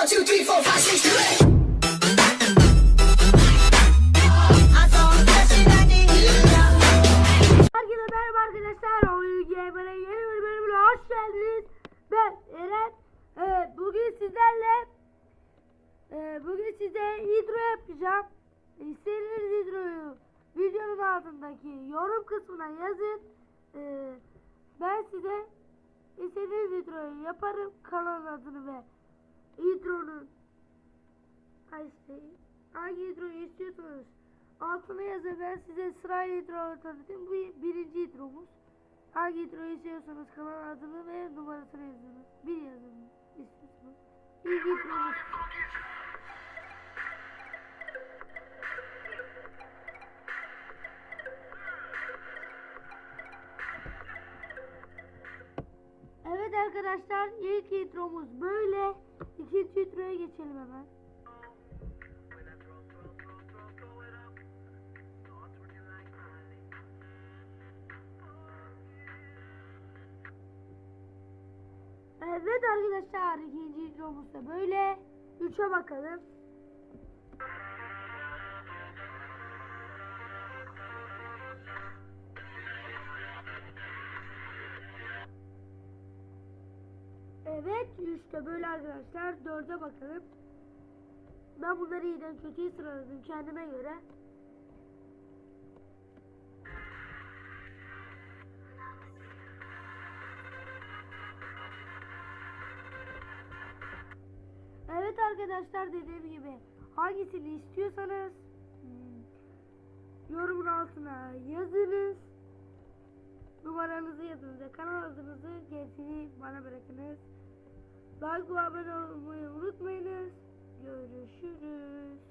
Merhaba arkadaşlar. Hoş geldiniz. Ben Eren. Ee, bugün sizlerle e, bugün size intro yapacağım. İstediğiniz introyu videonun altındaki yorum kısmına yazın. Ee, ben size istediğiniz introyu yaparım. Kanalın adını ve İşte hangi introyu istiyorsanız altına yazın ben size sırayla introları tanıtayım. Bu birinci intromuz. Hangi introyu istiyorsanız kanal adını ve numarasını yazınız. Bir yazın istiyorsanız. İlk intromuz. Evet arkadaşlar ilk intromuz böyle. İkinci introya geçelim Evet arkadaşlar ikinci intromuz da böyle. Üçe bakalım. Evet üçte böyle arkadaşlar. Dörde bakalım. Ben bunları iyiden kötüye sıraladım kendime göre. arkadaşlar dediğim gibi hangisini istiyorsanız hmm, yorumun altına yazınız. Numaranızı yazınız. Kanal adınızı gerisini bana bırakınız. Like ve abone olmayı unutmayınız. Görüşürüz.